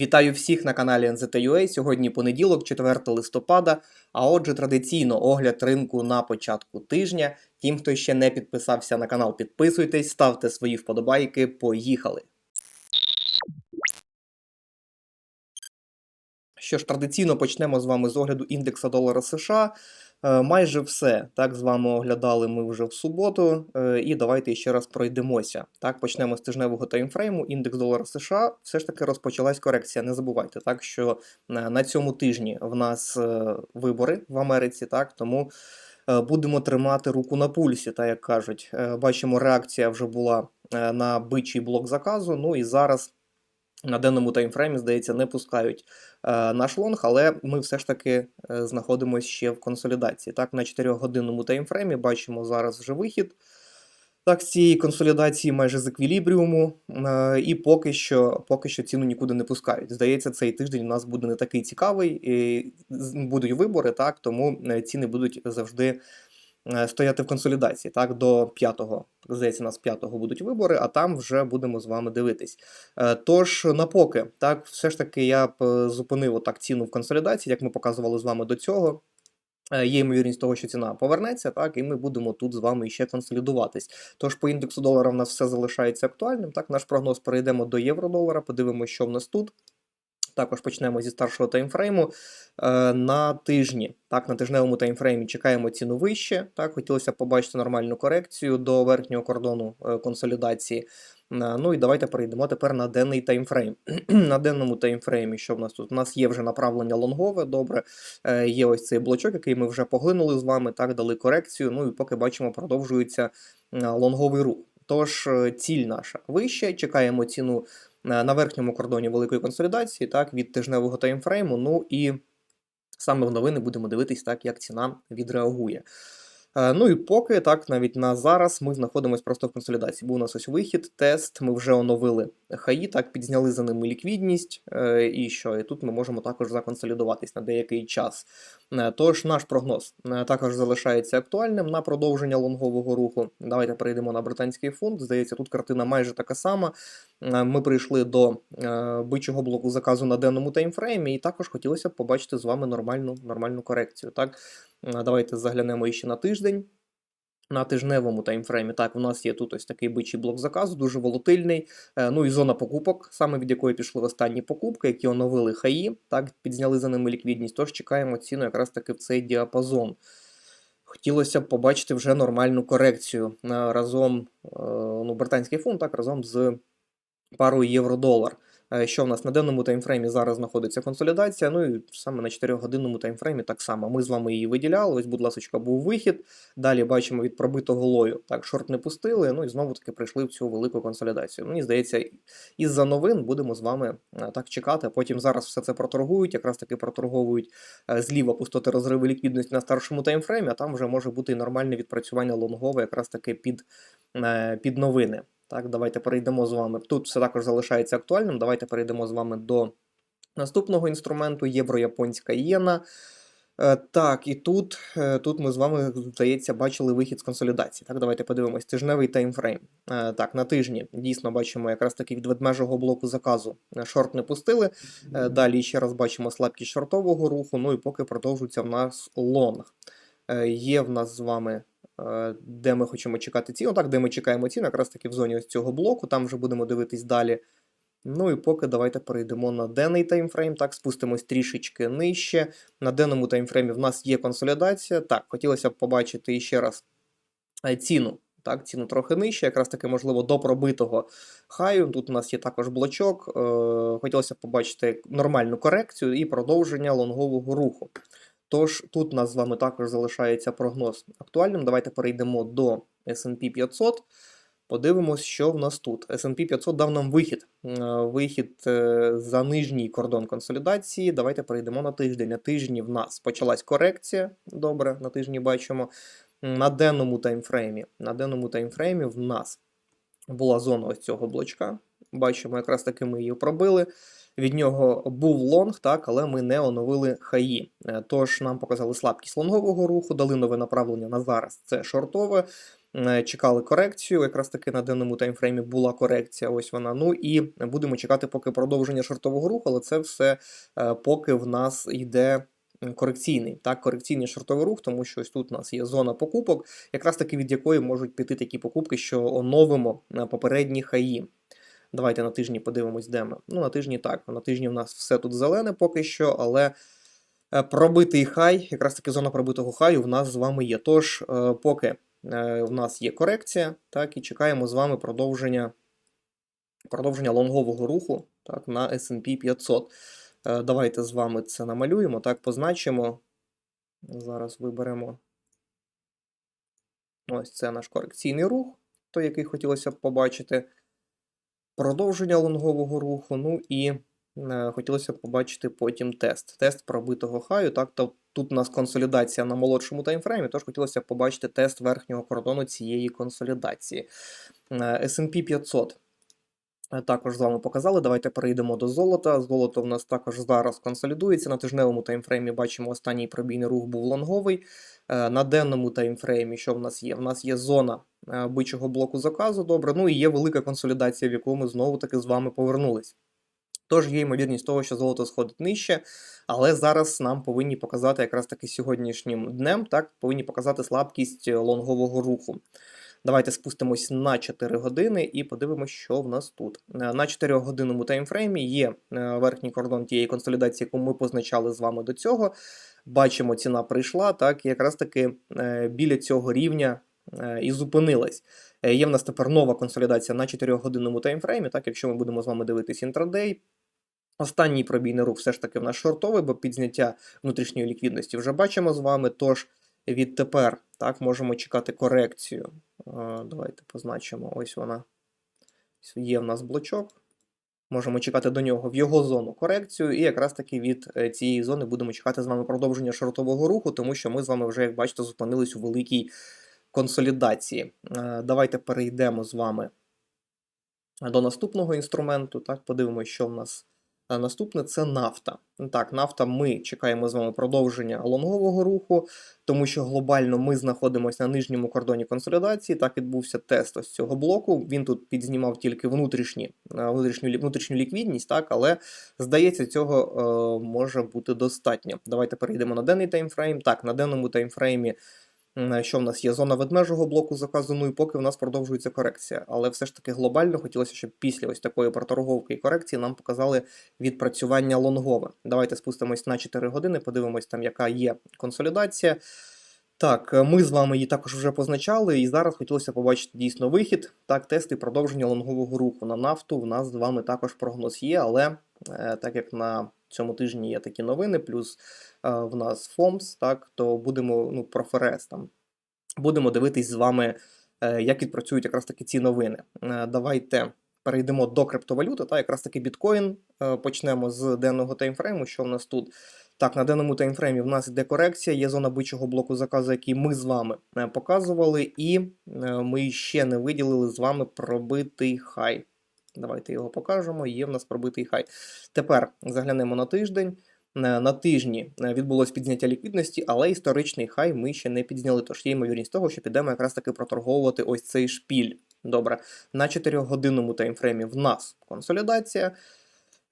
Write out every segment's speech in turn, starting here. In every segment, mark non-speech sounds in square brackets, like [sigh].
Вітаю всіх на каналі NZTUA. Сьогодні понеділок, 4 листопада. А отже, традиційно огляд ринку на початку тижня. Тим, хто ще не підписався на канал, підписуйтесь, ставте свої вподобайки. Поїхали! Що ж, традиційно почнемо з вами з огляду індекса долара США. Е, Майже все. Так, з вами оглядали ми вже в суботу. Е, І давайте ще раз пройдемося. Так, почнемо з тижневого таймфрейму. Індекс долара США все ж таки розпочалась корекція. Не забувайте, так що е, на цьому тижні в нас вибори в Америці, так тому будемо тримати руку на пульсі, так як кажуть. Бачимо, реакція вже була на бичий блок заказу. Ну і зараз. На денному таймфреймі, здається, не пускають е, наш лонг, але ми все ж таки е, знаходимося ще в консолідації. Так, на 4-годинному таймфреймі бачимо зараз вже вихід. Так, з цієї консолідації майже з еквілібріуму, е, і поки що, поки що ціну нікуди не пускають. Здається, цей тиждень у нас буде не такий цікавий, і будуть вибори, так, тому е, ціни будуть завжди стояти в консолідації. Так, до 5-го, здається, у нас 5-го будуть вибори, а там вже будемо з вами дивитись. Е, Тож, на поки, так, все ж таки я б е, зупинив отак ціну в консолідації, як ми показували з вами до цього. Е, Є ймовірність того, що ціна повернеться, так, і ми будемо тут з вами ще консолідуватись. Тож по індексу долара в нас все залишається актуальним. Так, наш прогноз перейдемо до євро-долара, подивимося, що в нас тут. Також почнемо зі старшого таймфрейму. Е, на тижні, так, на тижневому таймфреймі чекаємо ціну вище. Так, хотілося побачити нормальну корекцію до верхнього кордону е, консолідації. Е, Ну і давайте перейдемо тепер на денний таймфрейм. [clears throat] на денному таймфреймі, що в нас тут? У нас є вже направлення лонгове, добре. Є ось цей блочок, який ми вже поглинули з вами, так, дали корекцію. Ну і поки бачимо, продовжується лонговий рух. Тож ціль наша вища, чекаємо ціну на верхньому кордоні великої консолідації, так, від тижневого таймфрейму. Ну і саме в новини будемо дивитись, так, як ціна відреагує. Е, Ну і поки так, навіть на зараз ми знаходимося просто в консолідації. Був у нас ось вихід, тест. Ми вже оновили хаї, так підзняли за ними ліквідність. е, І що? І тут ми можемо також законсолідуватись на деякий час. Е, Тож наш прогноз також залишається актуальним на продовження лонгового руху. Давайте перейдемо на британський фонд. Здається, тут картина майже така сама. Ми прийшли до бичого блоку заказу на денному таймфреймі, і також хотілося б побачити з вами нормальну, нормальну корекцію. Так, давайте заглянемо ще на тиждень. На тижневому таймфреймі, так, у нас є тут ось такий бичий блок заказу, дуже волатильний. Е, Ну і зона покупок, саме від якої пішли останні покупки, які оновили хаї, так, підзняли за ними ліквідність. Тож чекаємо ціну якраз таки в цей діапазон. Хотілося б побачити вже нормальну корекцію разом, е, ну, британський фунт, так, разом з парою євро-долар. Е, Що в нас на денному таймфреймі зараз знаходиться консолідація. Ну і саме на 4-годинному таймфреймі так само. Ми з вами її виділяли. Ось, будь ласка, був вихід. Далі бачимо від пробитого лою. Так, шорт не пустили. Ну і знову таки прийшли в цю велику консолідацію. Мені здається, із-за новин будемо з вами е, так чекати. Потім зараз все це проторгують, якраз таки проторговують е, зліва пустоти розриви ліквідності на старшому таймфреймі, а там вже може бути і нормальне відпрацювання лонгове, якраз таки під, під новини. Так, давайте перейдемо з вами. Тут все також залишається актуальним. Давайте перейдемо з вами до наступного інструменту євро-японська ієна. Е, Так, і тут, е, тут ми з вами, здається, бачили вихід з консолідації. Так, давайте подивимось. Тижневий таймфрейм. Е, Так, на тижні дійсно бачимо якраз таки від ведмежого блоку заказу. Шорт не пустили. Далі ще раз бачимо слабкість шортового руху. Ну і поки продовжується в нас лонг. Є в нас з вами де ми хочемо чекати ціну. Так, де ми чекаємо ціну, якраз таки в зоні ось цього блоку, там вже будемо дивитись далі. Ну і поки давайте перейдемо на денний таймфрейм, так, спустимось трішечки нижче. На денному таймфреймі в нас є консолідація. Так, хотілося б побачити ще раз е, ціну. Так, ціну трохи нижче, якраз таки, можливо, до пробитого хаю. Тут у нас є також блочок. Е, хотілося б побачити нормальну корекцію і продовження лонгового руху. Тож тут у нас з вами також залишається прогноз актуальним. Давайте перейдемо до S&P 500. Подивимось, що в нас тут. S&P 500 дав нам вихід. Е, Вихід е, за нижній кордон консолідації. Давайте перейдемо на тиждень. На тижні в нас почалась корекція. Добре, на тижні бачимо. На денному таймфреймі. На денному таймфреймі в нас була зона ось цього блочка. Бачимо, якраз таки ми її пробили. Від нього був лонг, так, але ми не оновили хаї. Е, Тож нам показали слабкість лонгового руху, дали нове направлення на зараз. Це шортове. е, чекали корекцію. Якраз таки на денному таймфреймі була корекція. Ось вона. Ну і будемо чекати поки продовження шортового руху, але це все е, поки в нас йде. Корекційний, так, корекційний шортовий рух, тому що ось тут у нас є зона покупок, якраз таки від якої можуть піти такі покупки, що оновимо попередні хаї. Давайте на тижні подивимось, де ми. Ну, на тижні так. На тижні в нас все тут зелене поки що, але е, пробитий хай, якраз таки зона пробитого хаю в нас з вами є. Тож, е, поки е, в нас є корекція, так, і чекаємо з вами продовження продовження лонгового руху так, на SP 500. Давайте з вами це намалюємо, так, позначимо. Зараз виберемо. Ось це наш корекційний рух, той, який хотілося б побачити продовження лонгового руху. Ну і е, хотілося б побачити потім тест. Тест пробитого хаю. Так, то Тут у нас консолідація на молодшому таймфреймі, тож хотілося б побачити тест верхнього кордону цієї консолідації. Е, SP 500. Е, також з вами показали. Давайте перейдемо до золота. Золото в нас також зараз консолідується. На тижневому таймфреймі бачимо останній пробійний рух був лонговий. Е, на денному таймфреймі, що в нас є? В нас є зона е, бичого блоку заказу, добре. Ну і є велика консолідація, в яку ми знову-таки з вами повернулись. Тож є ймовірність того, що золото сходить нижче, але зараз нам повинні показати якраз таки сьогоднішнім днем, так, повинні показати слабкість лонгового руху. Давайте спустимось на 4 години і подивимося, що в нас тут. Е, на 4 годинному таймфреймі є верхній кордон тієї консолідації, яку ми позначали з вами до цього. Бачимо, ціна прийшла, так, якраз таки е, біля цього рівня е, і зупинилась. Е, є в нас тепер нова консолідація на 4-годинному таймфреймі, так, якщо ми будемо з вами дивитись інтрадей. Останній пробійний рух все ж таки в нас шортовий, бо підзняття внутрішньої ліквідності вже бачимо з вами. Тож відтепер так, можемо чекати корекцію. Давайте позначимо. Ось вона. Є в нас блочок. Можемо чекати до нього в його зону корекцію, і якраз таки від е, цієї зони будемо чекати з вами продовження шортового руху, тому що ми з вами вже, як бачите, зупинились у великій консолідації. Е, давайте перейдемо з вами до наступного інструменту. Так, Подивимося, що в нас наступне це нафта. Так, нафта ми чекаємо з вами продовження лонгового руху, тому що глобально ми знаходимося на нижньому кордоні консолідації. Так відбувся тест ось цього блоку. Він тут підзнімав тільки внутрішні, внутрішню внутрішню ліквідність, так, але здається, цього е, може бути достатньо. Давайте перейдемо на денний таймфрейм. Так, на денному таймфреймі що в нас є зона ведмежого блоку заказу, ну і поки в нас продовжується корекція. Але все ж таки глобально хотілося, щоб після ось такої проторговки і корекції нам показали відпрацювання лонгове. Давайте спустимось на 4 години, подивимось там, яка є консолідація. Так, ми з вами її також вже позначали, і зараз хотілося побачити дійсно вихід. Так, тести продовження лонгового руху на нафту. В нас з вами також прогноз є, але е, так як на цьому тижні є такі новини, плюс е, в нас ФОМС, так, то будемо ну, про ФРС там. Будемо дивитись з вами, е, як відпрацюють якраз таки ці новини. Е, давайте перейдемо до криптовалюти. Та якраз таки біткоін. Почнемо з денного таймфрейму. Що в нас тут? Так, на денному таймфреймі в нас йде корекція, є зона бичого блоку заказу, який ми з вами показували, і ми ще не виділили з вами пробитий хай. Давайте його покажемо. Є в нас пробитий хай. Тепер заглянемо на тиждень. Е, на тижні е, відбулось підзняття ліквідності, але історичний хай ми ще не підзняли. Тож є ймовірність того, що підемо якраз таки проторговувати ось цей шпіль. Добре, на 4-годинному таймфреймі в нас консолідація.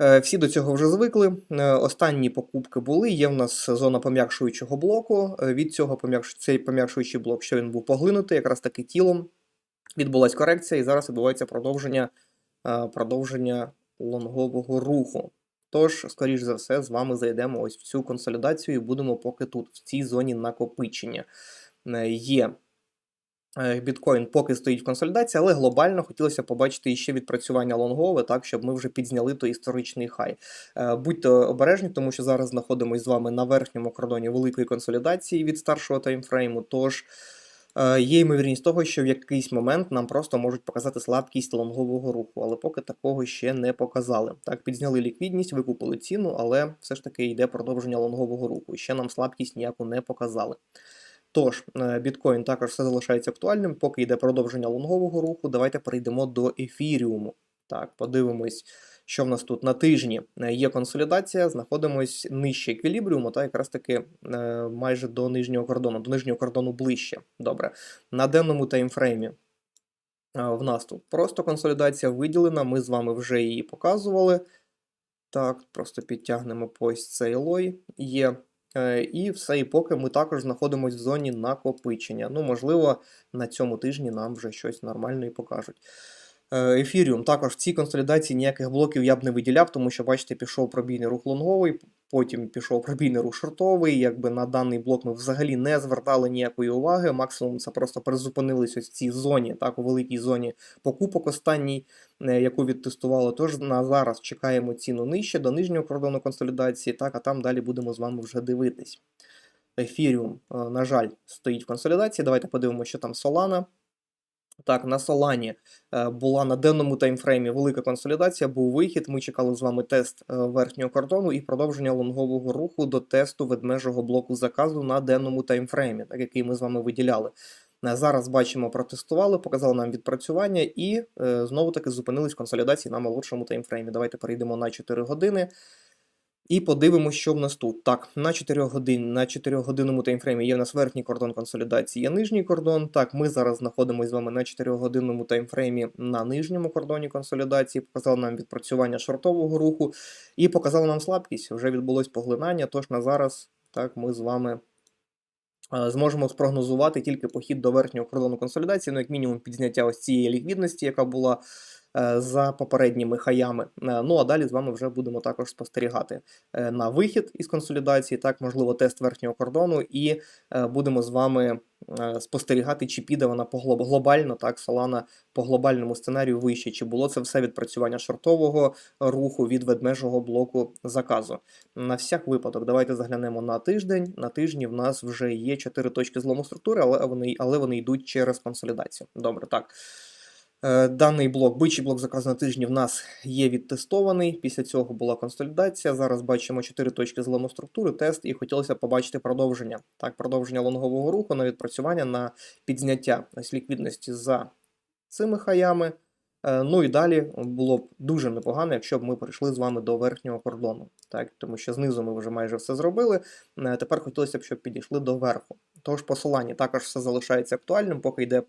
Е, всі до цього вже звикли. Останні покупки були. Є в нас зона пом'якшуючого блоку. Від цього цей пом'якшуючий блок, що він був поглинутий, якраз таки тілом. Відбулась корекція, і зараз відбувається продовження продовження лонгового руху. Тож, скоріш за все, з вами зайдемо ось в цю консолідацію і будемо поки тут, в цій зоні накопичення. Е, є е, біткоін поки стоїть в консолідації, але глобально хотілося побачити ще відпрацювання лонгове, так, щоб ми вже підзняли той історичний хай. Будьте обережні, тому що зараз знаходимося з вами на верхньому кордоні великої консолідації від старшого таймфрейму. Тож. Е, є ймовірність того, що в якийсь момент нам просто можуть показати слабкість лонгового руху, але поки такого ще не показали. Так, підзняли ліквідність, викупили ціну, але все ж таки йде продовження лонгового руху. ще нам слабкість ніяку не показали. Тож, е, біткоін також все залишається актуальним, поки йде продовження лонгового руху. Давайте перейдемо до ефіріуму. Так, подивимось, Що в нас тут? На тижні е, є консолідація, знаходимось нижче еквілібріуму, та якраз таки е, майже до нижнього кордону, до нижнього кордону ближче. Добре. На денному таймфреймі е, в нас тут просто консолідація виділена, ми з вами вже її показували. Так, просто підтягнемо по ось цей лой. Є. І все, і поки ми також знаходимося в зоні накопичення. Ну, можливо, на цьому тижні нам вже щось нормальне і покажуть. Е, Ефіріум також в цій консолідації ніяких блоків я б не виділяв, тому що, бачите, пішов пробійний рух лонговий, потім пішов пробійний рух шортовий. Якби на даний блок ми взагалі не звертали ніякої уваги. Максимум це просто призупинились ось в цій зоні, так, у великій зоні покупок останній, е, яку відтестували. Тож на зараз чекаємо ціну нижче до нижнього кордону консолідації, так, а там далі будемо з вами вже дивитись. Ефіріум, е, на жаль, стоїть в консолідації. Давайте подивимося, що там Solana. Так, на Солані е, була на денному таймфреймі велика консолідація, був вихід. Ми чекали з вами тест е, верхнього кордону і продовження лонгового руху до тесту ведмежого блоку заказу на денному таймфреймі, так який ми з вами виділяли. Е, Зараз бачимо, протестували, показали нам відпрацювання і знову таки зупинились консолідації на молодшому таймфреймі. Давайте перейдемо на 4 години. І подивимося, що в нас тут. Так, на 4 годин, на 4 годинному таймфреймі є в нас верхній кордон консолідації, є нижній кордон. Так, ми зараз знаходимося з вами на 4 годинному таймфреймі на нижньому кордоні консолідації. Показали нам відпрацювання шортового руху і показали нам слабкість. Вже відбулось поглинання. Тож на зараз так ми з вами. е, Зможемо спрогнозувати тільки похід до верхнього кордону консолідації, ну як мінімум підзняття ось цієї ліквідності, яка була за попередніми хаями. Е, Ну а далі з вами вже будемо також спостерігати е, на вихід із консолідації, так, можливо, тест верхнього кордону, і е, будемо з вами е, спостерігати, чи піде вона по глобально, так, Solana по глобальному сценарію вище, чи було це все відпрацювання шортового руху від ведмежого блоку заказу. На всяк випадок, давайте заглянемо на тиждень. На тижні в нас вже є 4 точки злому структури, але вони, але вони йдуть через консолідацію. Добре, так. Е, Даний блок, бичий блок заказу на тижні в нас є відтестований. Після цього була консолідація. Зараз бачимо 4 точки злому структури, тест, і хотілося побачити продовження. Так, продовження лонгового руху на відпрацювання на підзняття ось ліквідності за цими хаями. Е, Ну і далі було б дуже непогано, якщо б ми прийшли з вами до верхнього кордону. Так, тому що знизу ми вже майже все зробили. Е, Тепер хотілося б, щоб підійшли до верху. Тож посилання також все залишається актуальним, поки йде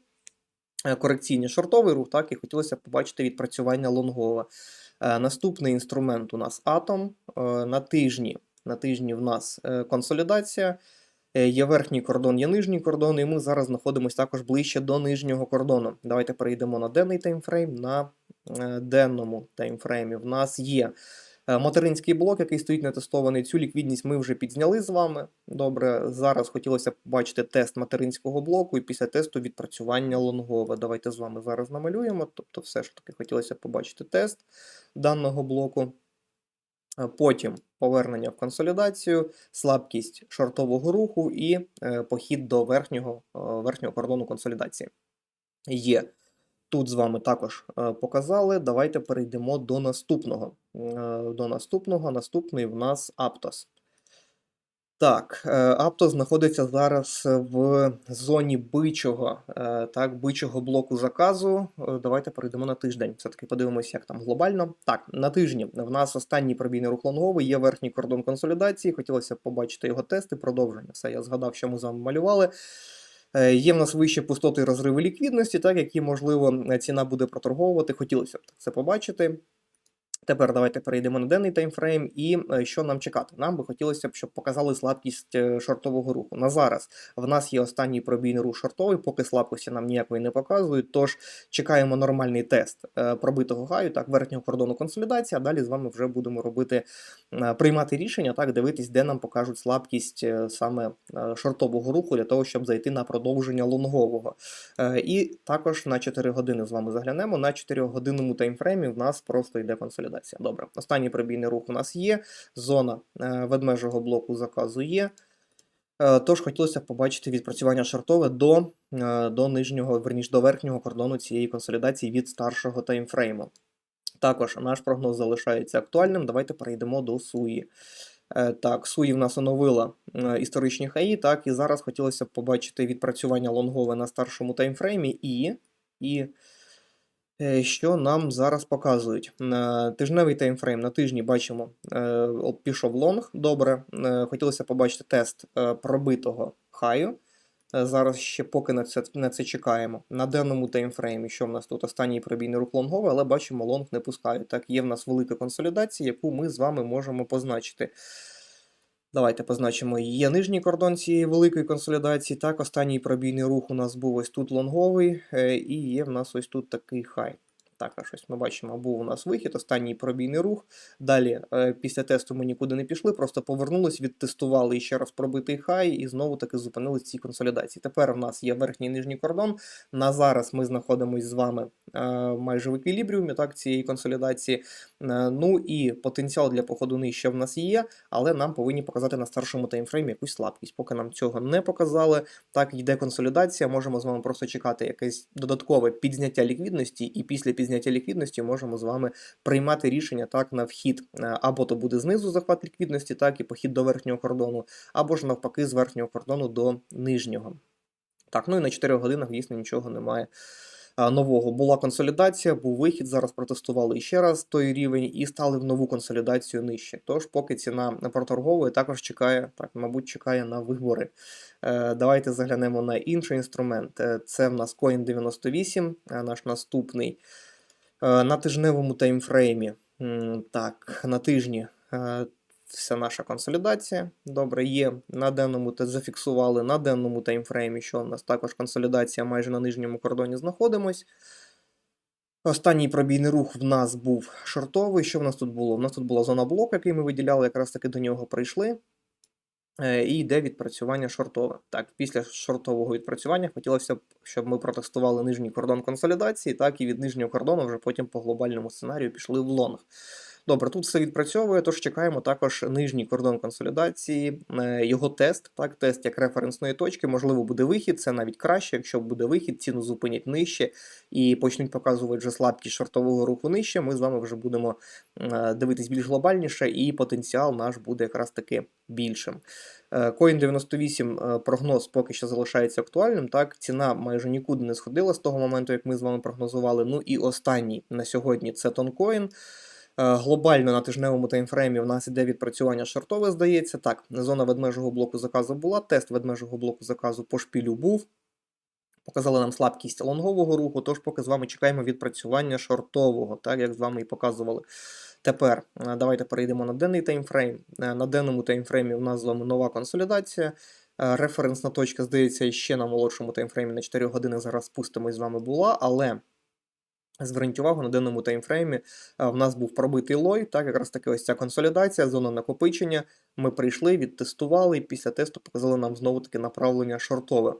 корекційний шортовий рух, так і хотілося б побачити відпрацювання лонгове. Е, Наступний інструмент у нас атом. Е, На тижні, на тижні в нас е, консолідація. Е, Є верхній кордон, є нижній кордон, і ми зараз знаходимося також ближче до нижнього кордону. Давайте перейдемо на денний таймфрейм. На е, денному таймфреймі в нас є е, материнський блок, який стоїть нетестований. Цю ліквідність ми вже підзняли з вами. Добре, зараз хотілося побачити тест материнського блоку і після тесту відпрацювання лонгове. Давайте з вами зараз намалюємо. Тобто, все ж таки хотілося побачити тест даного блоку. Е, Потім повернення в консолідацію, слабкість шортового руху і е, похід до верхнього, е, верхнього кордону консолідації. Є. Тут з вами також е, показали. Давайте перейдемо до наступного. Е, До наступного. Наступний в нас Aptos. Так, е, Aptos знаходиться зараз в зоні бичого, е, так, бичого блоку заказу. Е, Давайте перейдемо на тиждень. Все-таки подивимося, як там глобально. Так, на тижні в нас останній пробійний рух лонговий, є верхній кордон консолідації. Хотілося б побачити його тести, продовження. Все, я згадав, що ми з вами малювали. Е, Є в нас вищі пустоти розриву ліквідності, так, які, можливо, ціна буде проторговувати. Хотілося б це побачити. Тепер давайте перейдемо на денний таймфрейм. І е, що нам чекати? Нам би хотілося б, щоб показали слабкість е, шортового руху. На зараз в нас є останній пробійний рух шортовий, поки слабкості нам ніякої не показують. Тож чекаємо нормальний тест е, пробитого гаю, так, верхнього кордону консолідації. А далі з вами вже будемо робити приймати рішення, так, дивитись, де нам покажуть слабкість саме шортового руху для того, щоб зайти на продовження лонгового. І також на 4 години з вами заглянемо. На 4 годинному таймфреймі в нас просто йде консолідація. Добре, останній пробійний рух у нас є. Зона е, ведмежого блоку заказу є. Е, Тож хотілося побачити відпрацювання шортове до, е, до нижнього, верніш, до верхнього кордону цієї консолідації від старшого таймфрейму. Також наш прогноз залишається актуальним. Давайте перейдемо до Суї. Так, Суї в нас оновила історичні хаї, так, і зараз хотілося б побачити відпрацювання лонгове на старшому таймфреймі і, і Що нам зараз показують? На тижневий таймфрейм на тижні бачимо, е, пішов лонг, добре. Е, Хотілося побачити тест е, пробитого хаю. Е, Зараз ще поки на це, на це чекаємо. На денному таймфреймі, що в нас тут останній пробійний рух лонговий, але бачимо, лонг не пускають. Так, є в нас велика консолідація, яку ми з вами можемо позначити. Давайте позначимо. Є нижній кордон цієї великої консолідації. Так, останній пробійний рух у нас був ось тут лонговий, е, і є в нас ось тут такий хай. Також ось ми бачимо, був у нас вихід, останній пробійний рух. Далі, е, після тесту ми нікуди не пішли, просто повернулись, відтестували і ще раз пробитий хай, і знову таки зупинились цій консолідації. Тепер у нас є верхній і нижній кордон. На зараз ми знаходимося з вами майже в еквілібріумі так, цієї консолідації. Е, Ну і потенціал для походу нижче в нас є, але нам повинні показати на старшому таймфреймі якусь слабкість. Поки нам цього не показали, так йде консолідація. Можемо з вами просто чекати якесь додаткове підзняття ліквідності, і після підзняття ліквідності можемо з вами приймати рішення так на вхід. Е, Або то буде знизу захват ліквідності, так і похід до верхнього кордону, або ж навпаки з верхнього кордону до нижнього. Так, ну і на 4 годинах дійсно нічого немає нового. Була консолідація, був вихід. Зараз протестували ще раз той рівень і стали в нову консолідацію нижче. Тож, поки ціна проторговує, також чекає, так, мабуть, чекає на вибори. Е, давайте заглянемо на інший інструмент. Е, Це в нас Coin 98, е, наш наступний. Е, На тижневому таймфреймі. Так, на тижні. Вся наша консолідація. Добре, є на денному те зафіксували на денному таймфреймі, що в нас також консолідація майже на нижньому кордоні знаходимось. Останній пробійний рух в нас був шортовий. Що в нас тут було? У нас тут була зона блоку, який ми виділяли, якраз таки до нього прийшли. Е, І йде відпрацювання шортове. Так, після шортового відпрацювання хотілося б, щоб ми протестували нижній кордон консолідації, так і від нижнього кордону вже потім по глобальному сценарію пішли в лонг. Добре, тут все відпрацьовує, тож чекаємо також нижній кордон консолідації, е, його тест, так, тест як референсної точки, можливо, буде вихід, це навіть краще, якщо буде вихід, ціну зупинять нижче і почнуть показувати вже слабкість шортового руху нижче. Ми з вами вже будемо е, дивитись більш глобальніше, і потенціал наш буде якраз таки більшим. Е, Coin 98 е, прогноз поки що залишається актуальним. Так, ціна майже нікуди не сходила з того моменту, як ми з вами прогнозували. Ну і останній на сьогодні це Тонкоін. Е, Глобально на тижневому таймфреймі в нас іде відпрацювання шортове, здається. Так, зона ведмежого блоку заказу була, тест ведмежого блоку заказу по шпілю був. Показали нам слабкість лонгового руху, тож поки з вами чекаємо відпрацювання шортового, так як з вами і показували. Тепер е, давайте перейдемо на денний таймфрейм. Е, На денному таймфреймі у нас з вами нова консолідація. Референсна точка, здається, ще на молодшому таймфреймі на 4 години зараз спустимось з вами була, але Зверніть увагу, на денному таймфреймі в нас був пробитий лой, так, якраз таки ось ця консолідація, зона накопичення. Ми прийшли, відтестували, і після тесту показали нам знову-таки направлення шортове.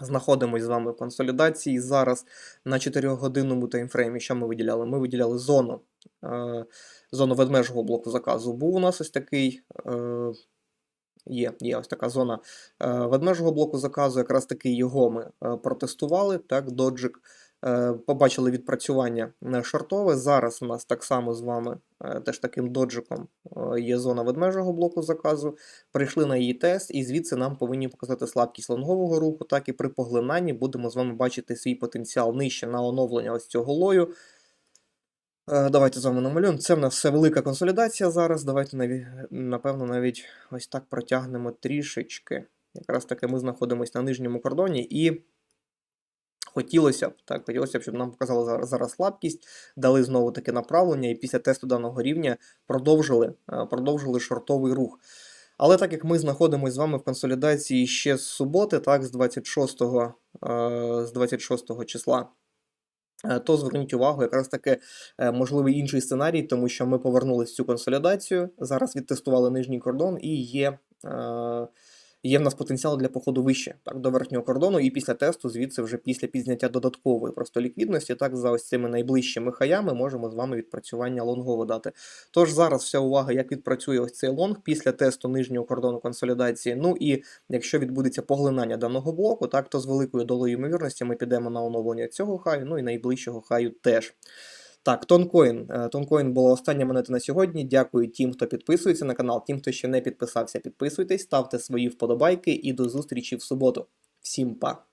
Знаходимось з вами в консолідації. Зараз на 4-годинному таймфреймі, що ми виділяли? Ми виділяли зону, е, зону ведмежого блоку заказу. Був у нас ось такий. Е, Є, є ось така зона е, ведмежого блоку заказу. Якраз таки його ми е, протестували. Так, доджик. Е, Побачили відпрацювання е, шортове. Зараз у нас так само з вами е, теж таким доджиком є зона ведмежого блоку заказу. Прийшли на її тест, і звідси нам повинні показати слабкість лонгового руху. Так і при поглинанні будемо з вами бачити свій потенціал нижче на оновлення ось цього лою. Давайте з вами намалюємо. Це в нас все велика консолідація зараз. Давайте напевно навіть ось так протягнемо трішечки. Якраз таки ми знаходимося на нижньому кордоні і. Хотілося б, так, хотілося б, щоб нам показали зараз, зараз слабкість, дали знову таки направлення, і після тесту даного рівня продовжили, е, продовжили шортовий рух. Але так як ми знаходимося з вами в консолідації ще з суботи, так, з 26, е, з 26 числа, е, то зверніть увагу, якраз таки е, можливий інший сценарій, тому що ми повернулися в цю консолідацію, зараз відтестували нижній кордон і є. Є в нас потенціал для походу вище, так, до верхнього кордону, і після тесту, звідси, вже після підзняття додаткової просто ліквідності, так, за ось цими найближчими хаями можемо з вами відпрацювання лонгово дати. Тож зараз вся увага, як відпрацює ось цей лонг після тесту нижнього кордону консолідації. Ну і якщо відбудеться поглинання даного блоку, так, то з великою долею ймовірності ми підемо на оновлення цього хаю, ну і найближчого хаю теж. Так, Тонкоін. Е, Тонкоін була остання монета на сьогодні. Дякую тим, хто підписується на канал. Тим, хто ще не підписався, підписуйтесь, ставте свої вподобайки і до зустрічі в суботу. Всім па!